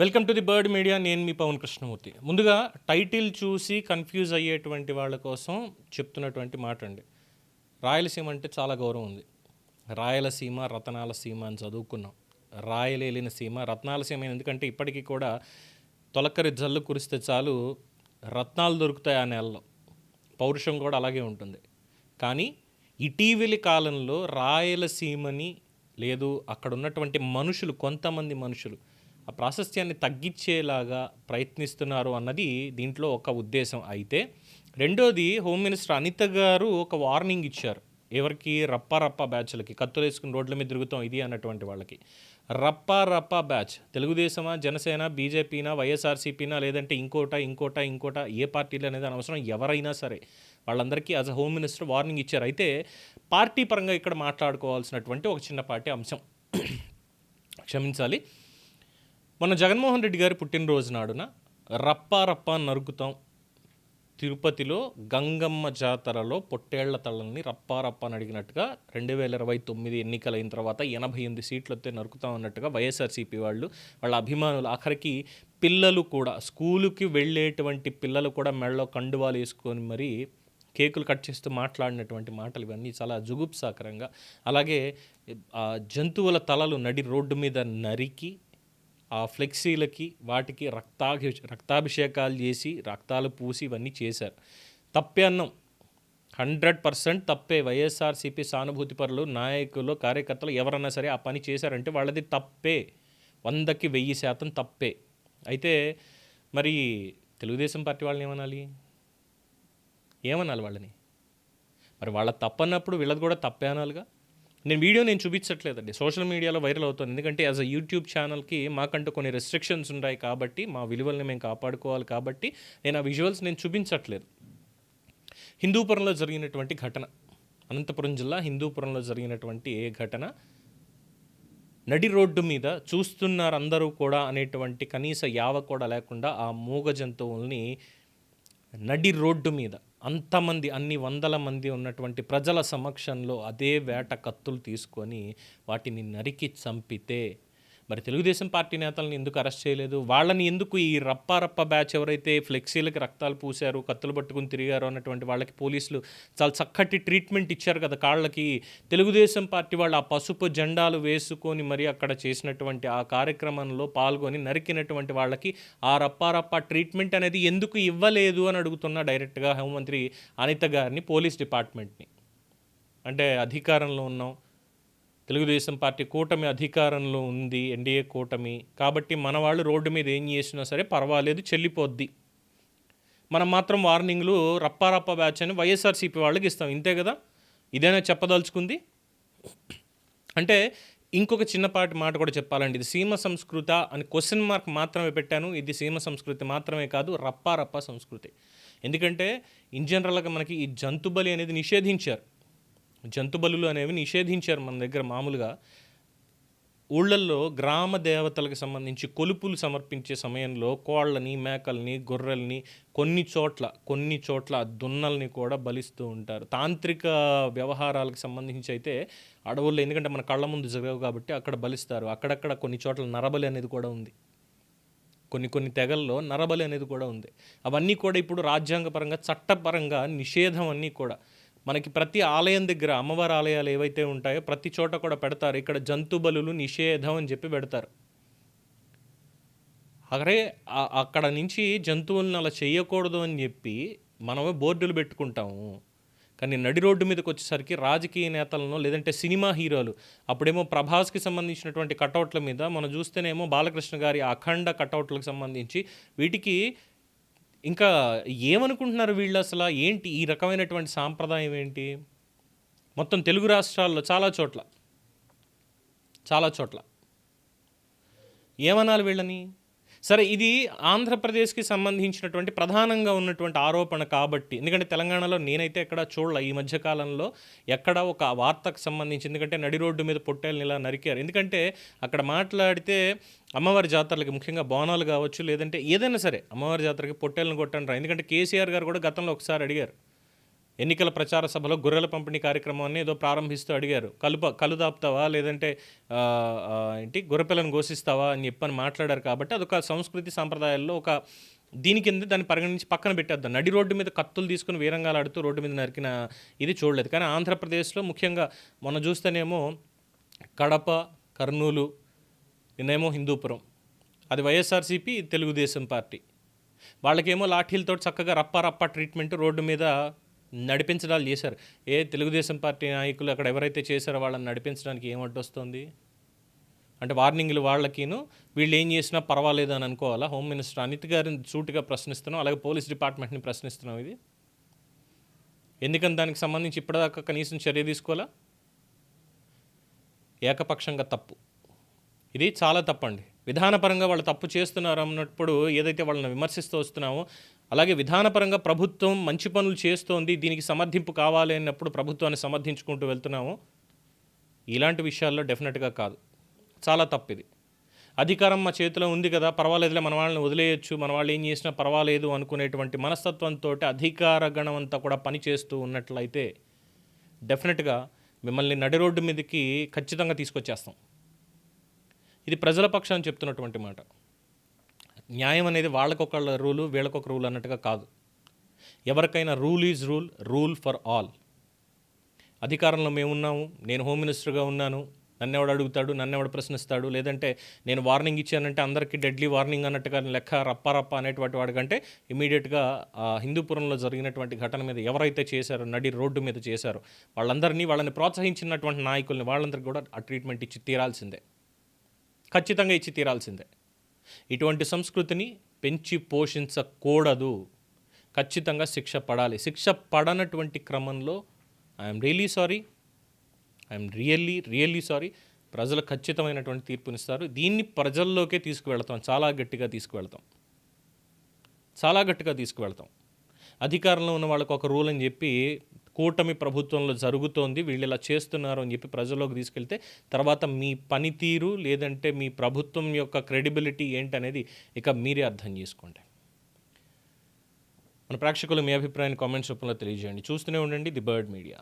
Welcome to the bird media. నేను మీ పవన్ కృష్ణమూర్తి. ముందుగా టైటిల్ చూసి కన్ఫ్యూజ్ అయ్యేటువంటి వాళ్ళ కోసం చెప్తున్నటువంటి మాట అండి. రాయలసీమ అంటే చాలా గౌరవం ఉంది. రాయలసీమ రతనాల సీమ అని చదువుకున్నాం. రాయలేలిన సీమ రత్నాల సీమ ఎందుకంటే ఇప్పటికీ కూడా తొలకరి జల్లు కురిస్తే చాలు రత్నాలు దొరుకుతాయి ఆ నెలలో. పౌరుషం కూడా అలాగే ఉంటుంది. కానీ ఇటీవలి కాలంలో రాయలసీమని లేదు అక్కడ ఉన్నటువంటి మనుషులు కొంతమంది మనుషులు ఆ ప్రాశస్త్యాన్ని తగ్గించేలాగా ప్రయత్నిస్తున్నారు అన్నది దీంట్లో ఒక ఉద్దేశం. అయితే రెండోది హోమ్ మినిస్టర్ అనిత గారు ఒక వార్నింగ్ ఇచ్చారు. ఎవరికి? రప్ప రప్ప బ్యాచ్లకి. కత్తులు వేసుకుని రోడ్ల మీద తిరుగుతాం ఇది అన్నటువంటి వాళ్ళకి. రప్ప రప్ప బ్యాచ్. తెలుగుదేశమా జనసేన బీజేపీనా వైఎస్ఆర్సీపీనా లేదంటే ఇంకోట ఇంకోట ఇంకోట ఏ పార్టీలు అనేది అనవసరం ఎవరైనా సరే వాళ్ళందరికీ as a home minister warning ఇచ్చారు. అయితే పార్టీ పరంగా ఇక్కడ మాట్లాడుకోవాల్సినటువంటి ఒక చిన్నపాటి అంశం. క్షమించాలి. మన జగన్మోహన్ రెడ్డి గారి పుట్టినరోజు నాడున రప్పా రప్పా నరుకుతాం. తిరుపతిలో గంగమ్మ జాతరలో పొట్టేళ్ళ తళ్ళని రప్పా రప్పా అని అడిగినట్టుగా రెండు వేల ఇరవై తొమ్మిది ఎన్నికలైన తర్వాత ఎనభై ఎనిమిది సీట్లు వస్తే నరుకుతాం అన్నట్టుగా వైఎస్ఆర్సీపీ వాళ్ళు వాళ్ళ అభిమానులు ఆఖరికి పిల్లలు కూడా స్కూలుకి వెళ్ళేటువంటి పిల్లలు కూడా మెడలో కండువాలు వేసుకొని మరీ కేకులు కట్ చేస్తూ మాట్లాడినటువంటి మాటలు ఇవన్నీ చాలా జుగుప్సాకరంగా. అలాగే ఆ జంతువుల తలలు నడి రోడ్డు మీద నరికి ఆ ఫ్లెక్సీలకి వాటికి రక్తాభి రక్తాభిషేకాలు చేసి రక్తాలు పూసి ఇవన్నీ చేశారు. తప్పే అన్నం. హండ్రెడ్ పర్సెంట్ తప్పే. వైఎస్ఆర్సీపీ సానుభూతి పరులు నాయకులు కార్యకర్తలు ఎవరన్నా సరే ఆ పని చేశారంటే వాళ్ళది తప్పే. వందకి వెయ్యి శాతం తప్పే. అయితే మరి తెలుగుదేశం పార్టీ వాళ్ళని ఏమనాలి? ఏమనాలి వాళ్ళని? మరి వాళ్ళ తప్పన్నప్పుడు వీళ్ళది కూడా తప్పే అనాలిగా? నేను వీడియో నేను చూపించట్లేదండి. సోషల్ మీడియాలో వైరల్ అవుతుంది. ఎందుకంటే యాజ్ అ యూట్యూబ్ ఛానల్కి మాకంటూ కొన్ని రెస్ట్రిక్షన్స్ ఉన్నాయి కాబట్టి మా విలువల్ని మేము కాపాడుకోవాలి కాబట్టి నేను ఆ విజువల్స్ నేను చూపించట్లేదు. హిందూపురంలో జరిగినటువంటి ఘటన అనంతపురం జిల్లా హిందూపురంలో జరిగినటువంటి ఏ ఘటన? నడి రోడ్డు మీద చూస్తున్నారు అందరూ కూడా అనేటువంటి కనీస యావ కూడా లేకుండా ఆ మూగ జంతువుల్ని నడి రోడ్డు మీద అంతమంది అన్ని వందల మంది ఉన్నటువంటి ప్రజల సమక్షంలో అదే వేట కత్తులు తీసుకొని వాటిని నరికి చంపితే మరి తెలుగుదేశం పార్టీ నేతలను ఎందుకు అరెస్ట్ చేయలేదు? వాళ్ళని ఎందుకు ఈ రప్పారప్ప బ్యాచ్ ఎవరైతే ఫ్లెక్సీలకు రక్తాలు పూశారు కత్తులు పట్టుకుని తిరిగారు అన్నటువంటి వాళ్ళకి పోలీసులు చాలా చక్కటి ట్రీట్మెంట్ ఇచ్చారు కదా కాళ్ళకి. తెలుగుదేశం పార్టీ వాళ్ళు ఆ పసుపు జెండాలు వేసుకొని మరి అక్కడ చేసినటువంటి ఆ కార్యక్రమంలో పాల్గొని నరికినటువంటి వాళ్ళకి ఆ రప్పారప్ప ట్రీట్మెంట్ అనేది ఎందుకు ఇవ్వలేదు అని అడుగుతున్న డైరెక్ట్గా హోంమంత్రి అనిత గారిని పోలీస్ డిపార్ట్మెంట్ని. అంటే అధికారంలో ఉన్నాం. తెలుగుదేశం పార్టీ కూటమి అధికారంలో ఉంది ఎన్డీఏ కూటమి. కాబట్టి మన వాళ్ళు రోడ్డు మీద ఏం చేసినా సరే పర్వాలేదు చెల్లిపోద్ది. మనం మాత్రం వార్నింగ్లు రప్పారప్ప బ్యాచ్ అని వైఎస్ఆర్సీపీ వాళ్ళకి ఇస్తాం. ఇంతే కదా? ఇదేనా చెప్పదలుచుకుంది? అంటే ఇంకొక చిన్నపాటి మాట కూడా చెప్పాలండి. ఇది సీమ సంస్కృత అని క్వశ్చన్ మార్క్ మాత్రమే పెట్టాను. ఇది సీమ సంస్కృతి మాత్రమే కాదు రప్పారప్ప సంస్కృతి. ఎందుకంటే ఇన్ జనరల్గా మనకి ఈ జంతుబలి అనేది నిషేధించారు. జంతుబలులు అనేవి నిషేధించారు మన దగ్గర మామూలుగా. ఊళ్ళల్లో గ్రామ దేవతలకు సంబంధించి కొలుపులు సమర్పించే సమయంలో కోళ్ళని మేకల్ని గొర్రెల్ని కొన్ని చోట్ల కొన్ని చోట్ల దున్నల్ని కూడా బలిస్తూ ఉంటారు. తాంత్రిక వ్యవహారాలకు సంబంధించి అయితే అడవుల్లో ఎందుకంటే మన కళ్ళ ముందు జరగవు కాబట్టి అక్కడ బలిస్తారు. అక్కడక్కడ కొన్ని చోట్ల నరబలి అనేది కూడా ఉంది. కొన్ని కొన్ని తెగల్లో నరబలి అనేది కూడా ఉంది. అవన్నీ కూడా ఇప్పుడు రాజ్యాంగపరంగా చట్టపరంగా నిషేధం అన్నీ కూడా. మనకి ప్రతి ఆలయం దగ్గర అమ్మవారి ఆలయాలు ఏవైతే ఉంటాయో ప్రతి చోట కూడా పెడతారు. ఇక్కడ జంతు బలులు నిషేధం అని చెప్పి పెడతారు. అరే అక్కడ నుంచి జంతువులను అలా చేయకూడదు అని చెప్పి మనమే బోర్డులు పెట్టుకుంటాము. కానీ నడి రోడ్డు మీదకి వచ్చేసరికి రాజకీయ నేతలను లేదంటే సినిమా హీరోలు అప్పుడేమో ప్రభాస్కి సంబంధించినటువంటి కటౌట్ల మీద మనం చూస్తేనేమో బాలకృష్ణ గారి అఖండ కటౌట్లకు సంబంధించి వీటికి ఇంకా ఏమనుకుంటున్నారు వీళ్ళు అసలు? ఏంటి ఈ రకమైనటువంటి సాంప్రదాయం ఏంటి? మొత్తం తెలుగు రాష్ట్రాల్లో చాలా చోట్ల చాలా చోట్ల. ఏమనాలి వీళ్ళని? సరే ఇది ఆంధ్రప్రదేశ్కి సంబంధించినటువంటి ప్రధానంగా ఉన్నటువంటి ఆరోపణ కాబట్టి ఎందుకంటే తెలంగాణలో నేనైతే ఎక్కడ చూడలే. ఈ మధ్యకాలంలో ఎక్కడ ఒక వార్తకు సంబంధించి ఎందుకంటే నడి రోడ్డు మీద పొట్టేళ్ళని ఇలా నరికారు. ఎందుకంటే అక్కడ మాట్లాడితే అమ్మవారి జాతరలకి ముఖ్యంగా బోనాలు కావచ్చు లేదంటే ఏదైనా సరే అమ్మవారి జాతరకి పొట్టేళ్ళని కొట్టంటారు ఎందుకంటే కేసీఆర్ గారు కూడా గతంలో ఒకసారి అడిగారు ఎన్నికల ప్రచార సభలో గొర్రెల పంపిణీ కార్యక్రమాన్ని ఏదో ప్రారంభిస్తూ అడిగారు. కలుప కలు దాపుతావా? లేదంటే ఏంటి? గొర్రెపిల్లను ఘోషిస్తావా అని చెప్పని మాట్లాడారు కాబట్టి అదొక సంస్కృతి సాంప్రదాయాల్లో ఒక దీని కింద దాన్ని పరిగణించి పక్కన పెట్టేద్దాం. నడి రోడ్డు మీద కత్తులు తీసుకుని వీరంగాలు ఆడుతూ రోడ్డు మీద నరికిన ఇది చూడలేదు. కానీ ఆంధ్రప్రదేశ్లో ముఖ్యంగా మొన్న చూస్తేనేమో కడప కర్నూలు నిన్నేమో హిందూపురం. అది వైఎస్ఆర్సీపీ తెలుగుదేశం పార్టీ. వాళ్ళకేమో లాఠీలతో చక్కగా రప్ప రప్ప ట్రీట్మెంట్ రోడ్డు మీద నడిపించడాలు చేశారు. ఏ తెలుగుదేశం పార్టీ నాయకులు అక్కడ ఎవరైతే చేశారో వాళ్ళని నడిపించడానికి ఏం అడ్డొస్తుంది అంటే వార్నింగ్లు వాళ్ళకిను వీళ్ళు ఏం చేసినా పర్వాలేదు అని అనుకోవాలా? హోమ్ మినిస్టర్ అనిత్ గారిని సూటుగా ప్రశ్నిస్తున్నాం అలాగే పోలీస్ డిపార్ట్మెంట్ని ప్రశ్నిస్తున్నాం ఇది? ఎందుకని దానికి సంబంధించి ఇప్పటిదాకా కనీసం చర్య తీసుకోవాలా? ఏకపక్షంగా తప్పు. ఇది చాలా తప్పండి. విధానపరంగా వాళ్ళు తప్పు చేస్తున్నారు అన్నప్పుడు ఏదైతే వాళ్ళని విమర్శిస్తూ వస్తున్నామో అలాగే విధానపరంగా ప్రభుత్వం మంచి పనులు చేస్తోంది దీనికి సమర్థింపు కావాలి అన్నప్పుడు ప్రభుత్వాన్ని సమర్థించుకుంటూ వెళ్తున్నాము. ఇలాంటి విషయాల్లో డెఫినెట్గా కాదు. చాలా తప్పు ఇది అధికారం మా చేతిలో ఉంది కదా పర్వాలేదులే మన వాళ్ళని వదిలేయచ్చు మన వాళ్ళు ఏం చేసినా పర్వాలేదు అనుకునేటువంటి మనస్తత్వంతో అధికార గణం అంతా కూడా పనిచేస్తూ ఉన్నట్లయితే డెఫినెట్గా మిమ్మల్ని నడి రోడ్డు మీదకి ఖచ్చితంగా తీసుకొచ్చేస్తాం. ఇది ప్రజల పక్షాన్ని చెప్తున్నటువంటి మాట. న్యాయం అనేది వాళ్ళకొక రూలు వీళ్ళకొక రూల్ అన్నట్టుగా కాదు. ఎవరికైనా rule is rule rule for all. అధికారంలో మేమున్నాము నేను హోమ్ మినిస్టర్గా ఉన్నాను నన్నెవడు అడుగుతాడు నన్నెవడు ప్రశ్నిస్తాడు లేదంటే నేను వార్నింగ్ ఇచ్చానంటే అందరికీ డెడ్లీ వార్నింగ్ అన్నట్టుగా లెక్క రప్పారప్ప అనేటువంటి వాడికంటే ఇమీడియట్గా ఆ హిందూపురంలో జరిగినటువంటి ఘటన మీద ఎవరైతే చేశారో నడి రోడ్డు మీద చేశారో వాళ్ళందరినీ వాళ్ళని ప్రోత్సహించినటువంటి నాయకుల్ని వాళ్ళందరికీ కూడా ఆ ట్రీట్మెంట్ ఇచ్చి తీరాల్సిందే. ఖచ్చితంగా ఇచ్చి తీరాల్సిందే. ఇటువంటి సంస్కృతిని పెంచి పోషించకూడదు. ఖచ్చితంగా శిక్ష పడాలి. శిక్ష పడనటువంటి క్రమంలో I'm really sorry I'm really really sorry ప్రజలు ఖచ్చితమైనటువంటి తీర్పునిస్తారు. దీన్ని ప్రజల్లోకే తీసుకువెళ్తాం. చాలా గట్టిగా తీసుకువెళ్తాం. చాలా గట్టిగా తీసుకువెళ్తాం. అధికారంలో ఉన్న వాళ్ళకి ఒక రూల్ అని చెప్పి కూటమి ప్రభుత్వంలో జరుగుతోంది వీళ్ళు ఇలా చేస్తున్నారు అని చెప్పి ప్రజల్లోకి తీసుకెళ్తే తర్వాత మీ పనితీరు లేదంటే మీ ప్రభుత్వం యొక్క క్రెడిబిలిటీ ఏంటనేది ఇక మీరే అర్థం చేసుకోండి. మన ప్రేక్షకులు మీ అభిప్రాయాన్ని కామెంట్స్ రూపంలో తెలియజేయండి. చూస్తూనే ఉండండి ది బర్డ్ మీడియా.